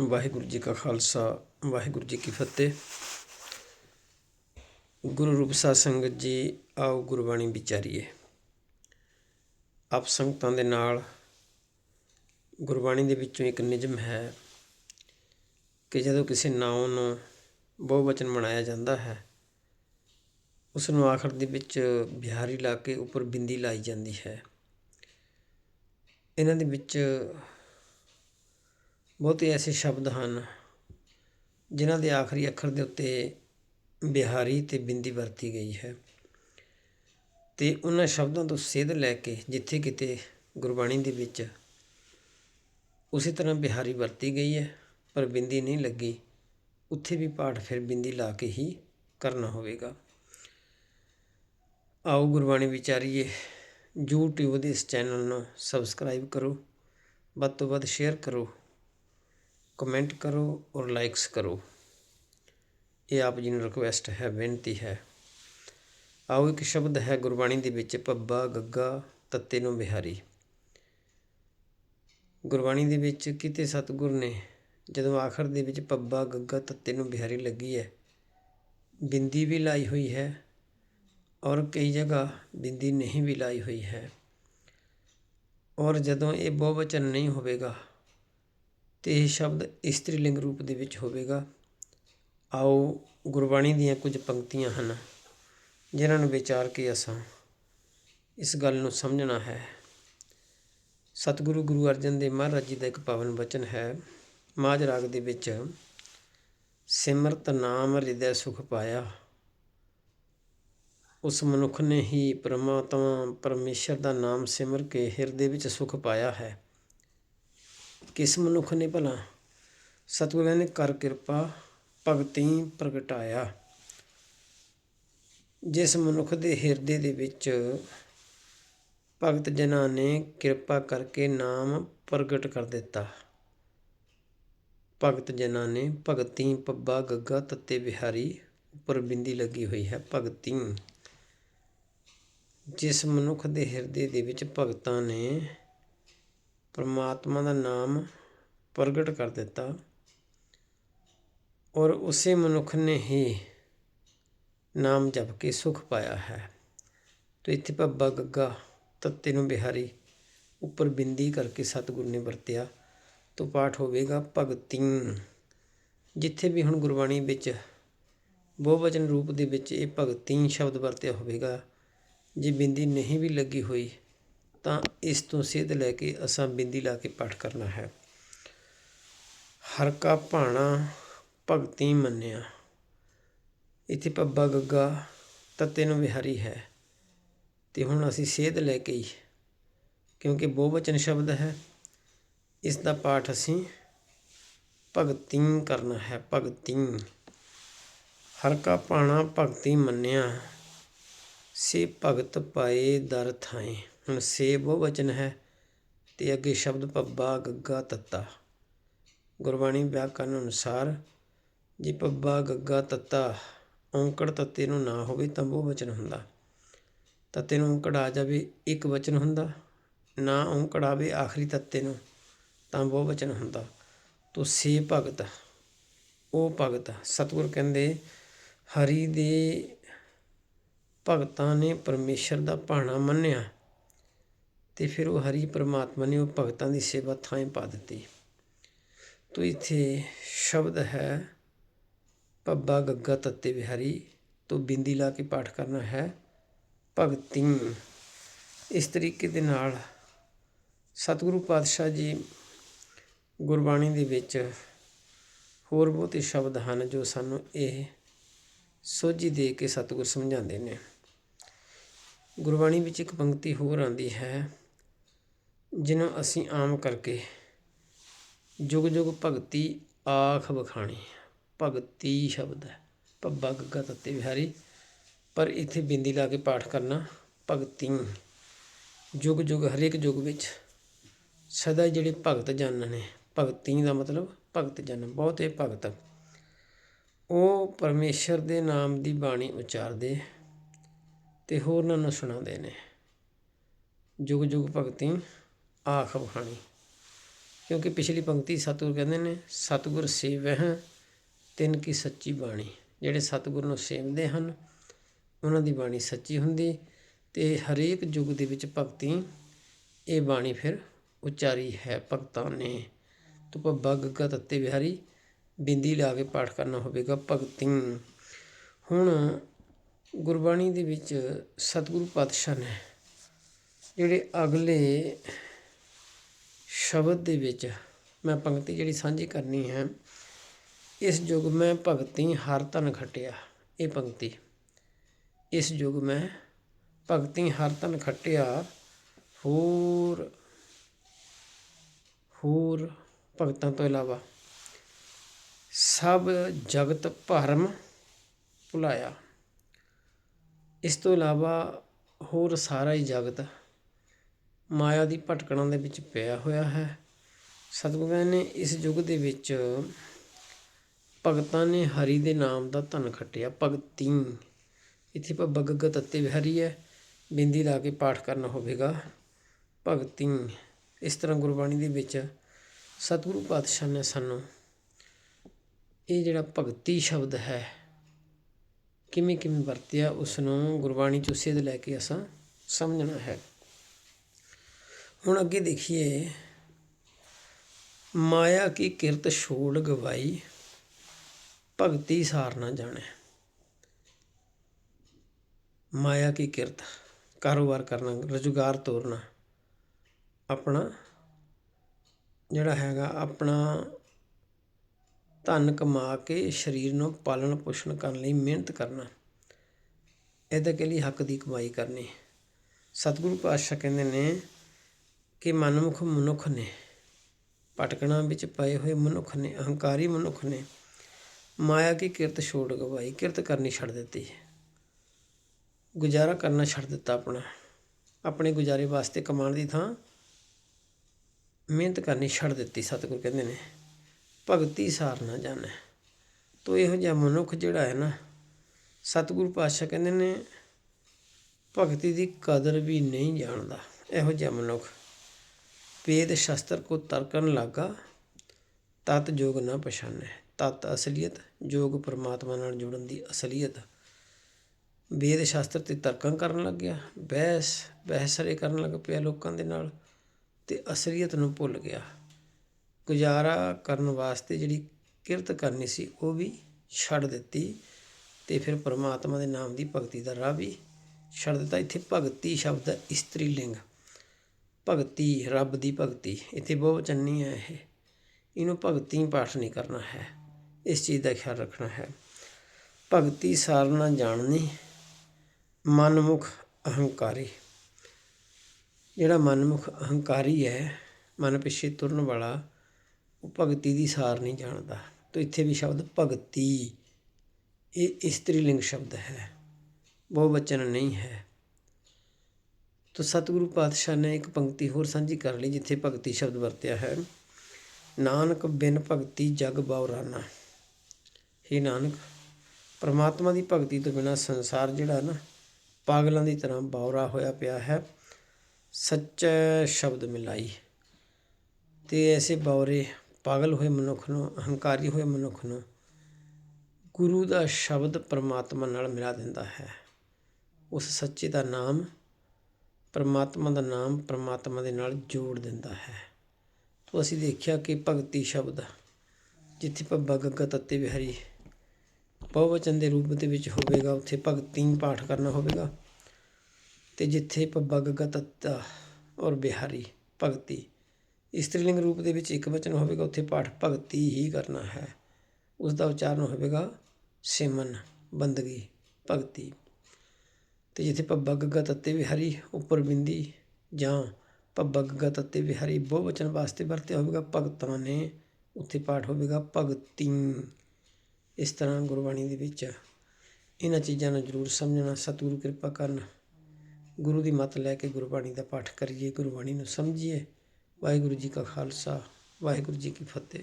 ਵਾਹਿਗੁਰੂ ਜੀ ਕਾ ਖਾਲਸਾ, ਵਾਹਿਗੁਰੂ ਜੀ ਕੀ ਫਤਿਹ। ਗੁਰੂ ਰੂਪ ਸਾਧ ਸੰਗਤ ਜੀ, ਆਓ ਗੁਰਬਾਣੀ ਵਿਚਾਰੀਏ। ਆਪ ਸੰਗਤਾਂ ਦੇ ਨਾਲ ਗੁਰਬਾਣੀ ਦੇ ਵਿੱਚੋਂ ਇੱਕ ਨਿਯਮ ਹੈ ਕਿ ਜਦੋਂ ਕਿਸੇ ਨਾਮ ਨੂੰ ਬਹੁਵਚਨ ਬਣਾਇਆ ਜਾਂਦਾ ਹੈ ਉਸ ਨੂੰ ਆਖਰ ਦੇ ਵਿੱਚ ਬਿਹਾਰੀ ਲਾ ਕੇ ਉੱਪਰ ਬਿੰਦੀ ਲਾਈ ਜਾਂਦੀ ਹੈ। ਇਹਨਾਂ ਦੇ ਵਿੱਚ ਬਹੁਤੇ ਐਸੇ ਸ਼ਬਦ ਹਨ ਜਿਨ੍ਹਾਂ ਦੇ ਆਖਰੀ ਅੱਖਰ ਦੇ ਉੱਤੇ ਬਿਹਾਰੀ ਅਤੇ ਬਿੰਦੀ ਵਰਤੀ ਗਈ ਹੈ ਅਤੇ ਉਹਨਾਂ ਸ਼ਬਦਾਂ ਤੋਂ ਸੇਧ ਲੈ ਕੇ ਜਿੱਥੇ ਕਿਤੇ ਗੁਰਬਾਣੀ ਦੇ ਵਿੱਚ ਉਸੇ ਤਰ੍ਹਾਂ ਬਿਹਾਰੀ ਵਰਤੀ ਗਈ ਹੈ, ਪਰ ਬਿੰਦੀ ਨਹੀਂ ਲੱਗੀ, ਉੱਥੇ ਵੀ ਪਾਠ ਫਿਰ ਬਿੰਦੀ ਲਾ ਕੇ ਹੀ ਕਰਨਾ ਹੋਵੇਗਾ। ਆਓ ਗੁਰਬਾਣੀ ਵਿਚਾਰੀਏ, YouTube ਦੇ ਇਸ ਚੈਨਲ ਨੂੰ ਸਬਸਕ੍ਰਾਈਬ ਕਰੋ, ਵੱਧ ਤੋਂ ਵੱਧ ਸ਼ੇਅਰ ਕਰੋ ਕਮੈਂਟ ਕਰੋ ਔਰ ਲਾਈਕਸ ਕਰੋ। ਇਹ ਆਪ ਜੀ ਨੂੰ ਰਿਕੁਐਸਟ ਹੈ, ਬੇਨਤੀ ਹੈ। ਆਓ ਇੱਕ ਸ਼ਬਦ ਹੈ ਗੁਰਬਾਣੀ ਦੇ ਵਿੱਚ ਪੱਬਾ ਗੱਗਾ, ਤੱਤੇ ਨੂੰ ਬਿਹਾਰੀ। ਗੁਰਬਾਣੀ ਦੇ ਵਿੱਚ ਕਿਤੇ ਸਤਿਗੁਰ ਨੇ ਜਦੋਂ ਆਖਰ ਦੇ ਵਿੱਚ ਪੱਬਾ ਗੱਗਾ, ਤੱਤੇ ਨੂੰ ਬਿਹਾਰੀ ਲੱਗੀ ਹੈ, ਬਿੰਦੀ ਵੀ ਲਾਈ ਹੋਈ ਹੈ ਔਰ ਕਈ ਜਗ੍ਹਾ ਬਿੰਦੀ ਨਹੀਂ ਵੀ ਲਾਈ ਹੋਈ ਹੈ। ਔਰ ਜਦੋਂ ਇਹ ਬਹੁਵਚਨ ਨਹੀਂ ਹੋਵੇਗਾ ਅਤੇ ਇਹ ਸ਼ਬਦ ਇਸਤਰੀ ਲਿੰਗ ਰੂਪ ਦੇ ਵਿੱਚ ਹੋਵੇਗਾ। ਆਓ ਗੁਰਬਾਣੀ ਦੀਆਂ ਕੁਝ ਪੰਕਤੀਆਂ ਹਨ, ਜਿਨ੍ਹਾਂ ਨੂੰ ਵਿਚਾਰ ਕੇ ਅਸਾਂ ਇਸ ਗੱਲ ਨੂੰ ਸਮਝਣਾ ਹੈ। ਸਤਿਗੁਰੂ ਗੁਰੂ ਅਰਜਨ ਦੇਵ ਮਹਾਰਾਜ ਜੀ ਦਾ ਇੱਕ ਪਾਵਨ ਬਚਨ ਹੈ, ਮਾਝ ਰਾਗ ਦੇ ਵਿੱਚ, ਸਿਮਰਤ ਨਾਮ ਹਿਰਦੈ ਸੁਖ ਪਾਇਆ। ਉਸ ਮਨੁੱਖ ਨੇ ਹੀ ਪਰਮਾਤਮਾ ਪਰਮੇਸ਼ਰ ਦਾ ਨਾਮ ਸਿਮਰ ਕੇ ਹਿਰਦੇ ਵਿੱਚ ਸੁਖ ਪਾਇਆ ਹੈ। ਕਿਸ ਮਨੁੱਖ ਨੇ ਭਲਾ? ਸਤਿਗੁਰਾਂ ਨੇ ਕਰ ਕਿਰਪਾ, ਭਗਤੀ ਪ੍ਰਗਟਾਇਆ। ਜਿਸ ਮਨੁੱਖ ਦੇ ਹਿਰਦੇ ਦੇ ਵਿੱਚ ਭਗਤ ਜਨਾਂ ਨੇ ਕਿਰਪਾ ਕਰਕੇ ਨਾਮ ਪ੍ਰਗਟ ਕਰ ਦਿੱਤਾ। ਭਗਤ ਜਨਾਂ ਨੇ ਭਗਤੀ, ਪੱਬਾ, ਗੱਗਾ, ਤੱਤੇ ਵਿਹਾਰੀ ਉੱਪਰ ਬਿੰਦੀ ਲੱਗੀ ਹੋਈ ਹੈ। ਭਗਤੀ। ਜਿਸ ਮਨੁੱਖ ਦੇ ਹਿਰਦੇ ਦੇ ਵਿੱਚ ਭਗਤਾਂ ਨੇ ਪਰਮਾਤਮਾ ਦਾ ਨਾਮ ਪ੍ਰਗਟ ਕਰ ਦਿੱਤਾ ਔਰ ਉਸੇ ਮਨੁੱਖ ਨੇ ਹੀ ਨਾਮ ਜਪ ਕੇ ਸੁਖ ਪਾਇਆ ਹੈ। ਤੇ ਇੱਥੇ ਪੱਬਾ ਗੱਗਾ ਤੱਤੇ ਨੂੰ ਬਿਹਾਰੀ ਉੱਪਰ ਬਿੰਦੀ ਕਰਕੇ ਸਤਿਗੁਰ ਨੇ ਵਰਤਿਆ। ਤੋਂ ਪਾਠ ਹੋਵੇਗਾ ਭਗਤੀ। ਜਿੱਥੇ ਵੀ ਹੁਣ ਗੁਰਬਾਣੀ ਵਿੱਚ ਬਹੁਵਚਨ ਰੂਪ ਦੇ ਵਿੱਚ ਇਹ ਭਗਤੀ ਸ਼ਬਦ ਵਰਤਿਆ ਹੋਵੇਗਾ, ਜੇ ਬਿੰਦੀ ਨਹੀਂ ਵੀ ਲੱਗੀ ਹੋਈ ਤਾਂ ਇਸ ਤੋਂ ਸੇਧ ਲੈ ਕੇ ਅਸਾਂ ਬਿੰਦੀ ਲਾ ਕੇ ਪਾਠ ਕਰਨਾ ਹੈ। ਹਰ ਕਾ ਭਾਣਾ ਭਗਤੀ ਮੰਨਿਆ। ਇੱਥੇ ਪੱਬਾ ਗੱਗਾ ਤੱਤੇ ਨੂੰ ਵਿਹਾਰੀ ਹੈ। ਤੇ ਹੁਣ ਅਸੀਂ ਸੇਧ ਲੈ ਕੇ ਹੀ, ਕਿਉਂਕਿ ਬਹੁਵਚਨ ਸ਼ਬਦ ਹੈ ਇਸ ਦਾ ਪਾਠ ਅਸੀਂ ਭਗਤੀ ਕਰਨਾ ਹੈ, ਭਗਤੀ। ਹਰ ਕਾ ਪਾਣਾ ਭਗਤੀ ਮੰਨਿਆ, ਸੇ ਭਗਤ ਪਾਏ ਦਰ ਥਾਏ। ਹੁਣ ਸੇ ਬਹੁਵਚਨ ਹੈ ਅਤੇ ਅੱਗੇ ਸ਼ਬਦ ਪੱਬਾ ਗੱਗਾ ਤੱਤਾ। ਗੁਰਬਾਣੀ ਵਿਆਕਰਨ ਅਨੁਸਾਰ, ਜੇ ਪੱਬਾ ਗੱਗਾ ਤੱਤਾ, ਔਂਕੜ ਤੱਤੇ ਨੂੰ ਨਾ ਹੋਵੇ ਤਾਂ ਬਹੁਵਚਨ ਹੁੰਦਾ। ਤੱਤੇ ਨੂੰ ਔਂਕੜ ਆ ਜਾਵੇ, ਇੱਕ ਵਚਨ ਹੁੰਦਾ। ਨਾ ਔਂਕੜ ਆਵੇ ਆਖਰੀ ਤੱਤੇ ਨੂੰ, ਤਾਂ ਬਹੁਵਚਨ ਹੁੰਦਾ। ਤੋ ਸੇ ਭਗਤ, ਉਹ ਭਗਤ, ਸਤਿਗੁਰ ਕਹਿੰਦੇ, ਹਰੀ ਦੇ ਭਗਤਾਂ ਨੇ ਪਰਮੇਸ਼ਰ ਦਾ ਭਾਣਾ ਮੰਨਿਆ। ਤੇ ਫਿਰ ਉਹ ਹਰੀ ਪਰਮਾਤਮਾ ਨੇ ਉਹ ਭਗਤਾਂ ਦੀ ਸੇਵਾ ਥਾਂ ਪਾ ਦਿੱਤੀ। ਤੋ ਇੱਥੇ ਸ਼ਬਦ ਹੈ ਪੱਬਾ ਗੱਗਾ ਤੱਤੇ ਵਿਹਾਰੀ, ਤੋਂ ਬਿੰਦੀ ਲਾ ਕੇ ਪਾਠ ਕਰਨਾ ਹੈ, ਭਗਤੀ। ਇਸ ਤਰੀਕੇ ਦੇ ਨਾਲ ਸਤਿਗੁਰੂ ਪਾਤਸ਼ਾਹ ਜੀ ਗੁਰਬਾਣੀ ਦੇ ਵਿੱਚ ਹੋਰ ਬਹੁਤੇ ਸ਼ਬਦ ਹਨ ਜੋ ਸਾਨੂੰ ਇਹ ਸੋਝੀ ਦੇ ਕੇ ਸਤਿਗੁਰ ਸਮਝਾਉਂਦੇ ਨੇ। ਗੁਰਬਾਣੀ ਵਿੱਚ ਇੱਕ ਪੰਕਤੀ ਹੋਰ ਆਉਂਦੀ ਹੈ ਜਿਹਨੂੰ ਅਸੀਂ ਆਮ ਕਰਕੇ ਜੁਗ ਜੁਗ ਭਗਤੀ ਆਖ ਬਖਾਣੀ ਭਗਤੀ ਸ਼ਬਦ ਹੈ। ਭੱਬਾ ਗੱਗਾ ਤੱਤੇ ਵਿਹਾਰੀ। ਪਰ ਇੱਥੇ ਬਿੰਦੀ ਲਾ ਕੇ ਪਾਠ ਕਰਨਾ ਭਗਤੀ ਜੁਗ ਜੁਗ ਹਰੇਕ ਯੁੱਗ ਵਿੱਚ ਸਦਾ ਜਿਹੜੇ ਭਗਤ ਜਨ ਨੇ, ਭਗਤੀ ਦਾ ਮਤਲਬ ਭਗਤ ਜਨ ਬਹੁਤੇ ਭਗਤ। ਉਹ ਪਰਮੇਸ਼ਰ ਦੇ ਨਾਮ ਦੀ ਬਾਣੀ ਉਚਾਰਦੇ ਤੇ ਹੋਰਨਾਂ ਨੂੰ ਸੁਣਾਉਂਦੇ ਨੇ। ਜੁਗ ਜੁਗ ਭਗਤੀ ਆਖ ਬਖਾਣੀ ਕਿਉਂਕਿ ਪਿਛਲੀ ਪੰਕਤੀ ਸਤਿਗੁਰ ਕਹਿੰਦੇ ਨੇ, ਸਤਿਗੁਰ ਸੇਵਹਿ, ਤਿੰਨ ਕੀ ਸੱਚੀ ਬਾਣੀ। ਜਿਹੜੇ ਸਤਿਗੁਰ ਨੂੰ ਸੇਵਦੇ ਹਨ, ਉਹਨਾਂ ਦੀ ਬਾਣੀ ਸੱਚੀ ਹੁੰਦੀ ਤੇ ਹਰੇਕ ਯੁੱਗ ਦੇ ਵਿੱਚ ਭਗਤੀ, ਇਹ ਬਾਣੀ ਫਿਰ ਉਚਾਰੀ ਹੈ ਭਗਤਾਂ ਨੇ। ਤੋ ਪੱਬਾ ਗੱਗਾ ਤੱਤੇ ਵਿਹਾਰੀ, ਬਿੰਦੀ ਲਾ ਕੇ ਪਾਠ ਕਰਨਾ ਹੋਵੇਗਾ ਭਗਤੀ। ਹੁਣ ਗੁਰਬਾਣੀ ਦੇ ਵਿੱਚ ਸਤਿਗੁਰੂ ਪਾਤਸ਼ਾਹ ਨੇ, ਜਿਹੜੇ ਅਗਲੇ ਸ਼ਬਦ ਦੇ ਵਿੱਚ ਮੈਂ ਪੰਕਤੀ ਜਿਹੜੀ ਸਾਂਝੀ ਕਰਨੀ ਹੈ, ਇਸ ਯੁਗ ਮੈਂ ਭਗਤੀ ਹਰ ਤਨ ਖਟਿਆ, ਇਹ ਪੰਕਤੀ। ਇਸ ਯੁਗ ਮੈਂ ਭਗਤੀ ਹਰ ਤਨ ਖਟਿਆ, ਹੋਰ ਹੋਰ ਭਗਤਾਂ ਤੋਂ ਇਲਾਵਾ ਸਭ ਜਗਤ ਭਰਮ ਭੁਲਾਇਆ। ਇਸ ਤੋਂ ਇਲਾਵਾ ਹੋਰ ਸਾਰਾ ਹੀ ਜਗਤ ਮਾਇਆ ਦੀ ਭਟਕਣਾਂ ਦੇ ਵਿੱਚ ਪਿਆ ਹੋਇਆ ਹੈ। ਸਤਿਗੁਰੂ ਕਹਿੰਦੇ ਨੇ ਇਸ ਯੁੱਗ ਦੇ ਵਿੱਚ ਭਗਤਾਂ ਨੇ ਹਰੀ ਦੇ ਨਾਮ ਦਾ ਧਨ ਖੱਟਿਆ, ਭਗਤੀ। ਇੱਥੇ ਭੱਬਾ ਗੱਗਾ ਤੱਤੇ ਵਿਹਰੀ ਹੈ, ਬਿੰਦੀ ਲਾ ਕੇ ਪਾਠ ਕਰਨਾ ਹੋਵੇਗਾ। ਭਗਤੀ। ਇਸ ਤਰ੍ਹਾਂ ਗੁਰਬਾਣੀ ਦੇ ਵਿੱਚ ਸਤਿਗੁਰੂ ਪਾਤਸ਼ਾਹ ਨੇ ਸਾਨੂੰ ਇਹ ਜਿਹੜਾ ਭਗਤੀ ਸ਼ਬਦ ਹੈ ਕਿਵੇਂ ਕਿਵੇਂ ਵਰਤਿਆ ਉਸ ਨੂੰ ਗੁਰਬਾਣੀ ਚ ਉਸੇ ਦੇ ਲੈ ਕੇ ਅਸਾਂ ਸਮਝਣਾ ਹੈ। ਹੁਣ ਅੱਗੇ ਦੇਖੀਏ। ਮਾਇਆ ਕੀ ਕਿਰਤ ਛੋੜ ਗਵਾਈ, ਭਗਤੀ ਸਾਰ ਨਾ ਜਾਣੇ। ਮਾਇਆ ਕੀ ਕਿਰਤ, ਕਾਰੋਬਾਰ ਕਰਨਾ, ਰੁਜ਼ਗਾਰ ਤੋਰਨਾ। ਆਪਣਾ ਜਿਹੜਾ ਹੈਗਾ, ਆਪਣਾ ਧਨ ਕਮਾ ਕੇ ਸਰੀਰ ਨੂੰ ਪਾਲਣ ਪੋਸ਼ਣ ਕਰਨ ਲਈ ਮਿਹਨਤ ਕਰਨਾ। ਇਹਦੇ ਕੇ ਲਈ ਹੱਕ ਦੀ ਕਮਾਈ ਕਰਨੀ। ਸਤਿਗੁਰੂ ਪਾਤਸ਼ਾਹ ਕਹਿੰਦੇ ਨੇ ਕਿ ਮਨਮੁਖ ਮਨੁੱਖ ਨੇ, ਭਟਕਣਾ ਵਿੱਚ ਪਏ ਹੋਏ ਮਨੁੱਖ ਨੇ, ਅਹੰਕਾਰੀ ਮਨੁੱਖ ਨੇ, ਮਾਇਆ ਕੀ ਕਿਰਤ ਛੋੜ ਗਵਾਈ, ਕਿਰਤ ਕਰਨੀ ਛੱਡ ਦਿੱਤੀ। ਗੁਜ਼ਾਰਾ ਕਰਨਾ ਛੱਡ ਦਿੱਤਾ ਆਪਣਾ। ਆਪਣੇ ਗੁਜ਼ਾਰੇ ਵਾਸਤੇ ਕਮਾਉਣ ਦੀ ਥਾਂ ਮਿਹਨਤ ਕਰਨੀ ਛੱਡ ਦਿੱਤੀ, ਸਤਿਗੁਰ ਕਹਿੰਦੇ ਨੇ। ਭਗਤੀ ਸਾਰ ਨਾ ਜਾਣੇ। ਤੋ ਇਹੋ ਜਿਹਾ ਮਨੁੱਖ ਜਿਹੜਾ ਹੈ ਨਾ, ਸਤਿਗੁਰੂ ਪਾਤਸ਼ਾਹ ਕਹਿੰਦੇ ਨੇ, ਭਗਤੀ ਦੀ ਕਦਰ ਵੀ ਨਹੀਂ ਜਾਣਦਾ। ਇਹੋ ਜਿਹਾ ਮਨੁੱਖ ਵੇਦ ਸ਼ਸਤਰ ਕੋ ਤਰਕਣ ਲੱਗਾ, ਤਤ ਜੋਗ ਨਾ ਪਛਾਨੇ। ਤਤ ਅਸਲੀਅਤ, ਜੋਗ ਪਰਮਾਤਮਾ ਨਾਲ ਜੁੜਨ ਦੀ ਅਸਲੀਅਤ। ਵੇਦ ਸ਼ਾਸਤਰ ਤੇ ਤਰਕਾਂ ਕਰਨ ਲੱਗ ਗਿਆ ਬਹਿਸ, ਬਹਿਸਰੇ ਕਰਨ ਲੱਗ ਪਿਆ ਲੋਕਾਂ ਦੇ ਨਾਲ ਤੇ ਅਸਲੀਅਤ ਨੂੰ ਭੁੱਲ ਗਿਆ। ਗੁਜ਼ਾਰਾ ਕਰਨ ਵਾਸਤੇ ਜਿਹੜੀ ਕਿਰਤ ਕਰਨੀ ਸੀ, ਉਹ ਵੀ ਛੱਡ ਦਿੱਤੀ ਤੇ ਫਿਰ ਪਰਮਾਤਮਾ ਦੇ ਨਾਮ ਦੀ ਭਗਤੀ ਦਾ ਰਾਹ ਵੀ ਛੱਡ ਦਿੱਤਾ। ਇੱਥੇ ਭਗਤੀ ਸ਼ਬਦ ਹੈ, ਇਸਤਰੀ ਲਿੰਗ। ਭਗਤੀ, ਰੱਬ ਦੀ ਭਗਤੀ, ਇੱਥੇ ਬਹੁਵਚਨ ਹੈ ਇਹ। ਇਹਨੂੰ ਭਗਤੀ ਪਾਠ ਨਹੀਂ ਕਰਨਾ ਹੈ। ਇਸ ਚੀਜ਼ ਦਾ ਖਿਆਲ ਰੱਖਣਾ ਹੈ। ਭਗਤੀ ਸਾਰਨਾ ਜਾਣਨੀ, ਮਨਮੁਖ ਅਹੰਕਾਰੀ। ਜਿਹੜਾ ਮਨਮੁਖ ਅਹੰਕਾਰੀ ਹੈ, ਮਨ ਪਿੱਛੇ ਤੁਰਨ ਵਾਲਾ, ਉਹ ਭਗਤੀ ਦੀ ਸਾਰ ਨਹੀਂ ਜਾਣਦਾ। ਤਾਂ ਇੱਥੇ ਵੀ ਸ਼ਬਦ ਭਗਤੀ, ਇਹ ਇਸਤਰੀ ਲਿੰਗ ਸ਼ਬਦ ਹੈ। ਬਹੁਵਚਨ ਨਹੀਂ ਹੈ। ਤੋ ਸਤਿਗੁਰੂ ਪਾਤਸ਼ਾਹ ਨੇ ਇੱਕ ਪੰਕਤੀ ਹੋਰ ਸਾਂਝੀ ਕਰ ਲਈ, ਜਿੱਥੇ ਭਗਤੀ ਸ਼ਬਦ ਵਰਤਿਆ ਹੈ, ਨਾਨਕ ਬਿਨ ਭਗਤੀ ਜਗ ਬਾਉਰਾਨਾ ਹੀ ਨਾਨਕ, ਪਰਮਾਤਮਾ ਦੀ ਭਗਤੀ ਤੋਂ ਬਿਨਾ ਸੰਸਾਰ ਜਿਹੜਾ ਨਾ, ਪਾਗਲਾਂ ਦੀ ਤਰ੍ਹਾਂ ਬਾਉਰਾ ਹੋਇਆ ਪਿਆ ਹੈ। ਸੱਚੇ ਸ਼ਬਦ ਮਿਲਾਈ। ਤੇ ਐਸੇ ਬਾਉਰੇ, ਪਾਗਲ ਹੋਏ ਮਨੁੱਖ ਨੂੰ, ਅਹੰਕਾਰੀ ਹੋਏ ਮਨੁੱਖ ਨੂੰ, ਗੁਰੂ ਦਾ ਸ਼ਬਦ ਪਰਮਾਤਮਾ ਨਾਲ ਮਿਲਾ ਦਿੰਦਾ ਹੈ। ਉਸ ਸੱਚੇ ਦਾ ਨਾਮ ਪਰਮਾਤਮਾ ਦਾ ਨਾਮ ਪਰਮਾਤਮਾ ਦੇ ਨਾਲ ਜੋੜ ਦਿੰਦਾ ਹੈ। ਤੋ ਅਸੀਂ ਦੇਖਿਆ ਕਿ ਭਗਤੀ ਸ਼ਬਦ, ਜਿੱਥੇ ਪੱਬਾ ਗੱਗਾ ਤੱਤੇ ਵਿਹਾਰੀ ਬਹੁਵਚਨ ਦੇ ਰੂਪ ਦੇ ਵਿੱਚ ਹੋਵੇਗਾ, ਉੱਥੇ ਭਗਤੀ ਪਾਠ ਕਰਨਾ ਹੋਵੇਗਾ। ਤੇ ਜਿੱਥੇ ਪੱਬਾ ਗੱਗਾ ਤੱਤਾ ਔਰ ਬਿਹਾਰੀ ਭਗਤੀ ਇਸਤਰੀਲਿੰਗ ਰੂਪ ਦੇ ਵਿੱਚ ਇੱਕ ਵਚਨ ਹੋਵੇਗਾ, ਉੱਥੇ ਪਾਠ ਭਗਤੀ ਹੀ ਕਰਨਾ ਹੈ। ਉਸ ਦਾ ਉਚਾਰਨ ਹੋਵੇਗਾ, ਸਿਮਨ, ਬੰਦਗੀ, ਭਗਤੀ। ਅਤੇ ਜਿੱਥੇ ਭੱਬਾ ਗੱਗਾ ਤੱਤੇ ਵਿਹਰੀ ਉੱਪਰ ਬਿੰਦੀ ਜਾਂ ਭੱਬਾ ਗੱਗਾ ਤੱਤੇ ਵਿਹਰੀ ਬਹੁਵਚਨ ਵਾਸਤੇ ਵਰਤਿਆ ਹੋਵੇਗਾ, ਭਗਤਾਂ ਨੇ ਉੱਥੇ ਪਾਠ ਹੋਵੇਗਾ ਭਗਤੀ। ਇਸ ਤਰ੍ਹਾਂ ਗੁਰਬਾਣੀ ਦੇ ਵਿੱਚ ਇਹਨਾਂ ਚੀਜ਼ਾਂ ਨੂੰ ਜ਼ਰੂਰ ਸਮਝਣਾ, ਸਤਿਗੁਰੂ ਕਿਰਪਾ ਕਰਨ ਗੁਰੂ ਦੀ ਮੱਤ ਲੈ ਕੇ ਗੁਰਬਾਣੀ ਦਾ ਪਾਠ ਕਰੀਏ, ਗੁਰਬਾਣੀ ਨੂੰ ਸਮਝੀਏ। ਵਾਹਿਗੁਰੂ ਜੀ ਕਾ ਖਾਲਸਾ, ਵਾਹਿਗੁਰੂ ਜੀ ਕੀ ਫਤਿਹ।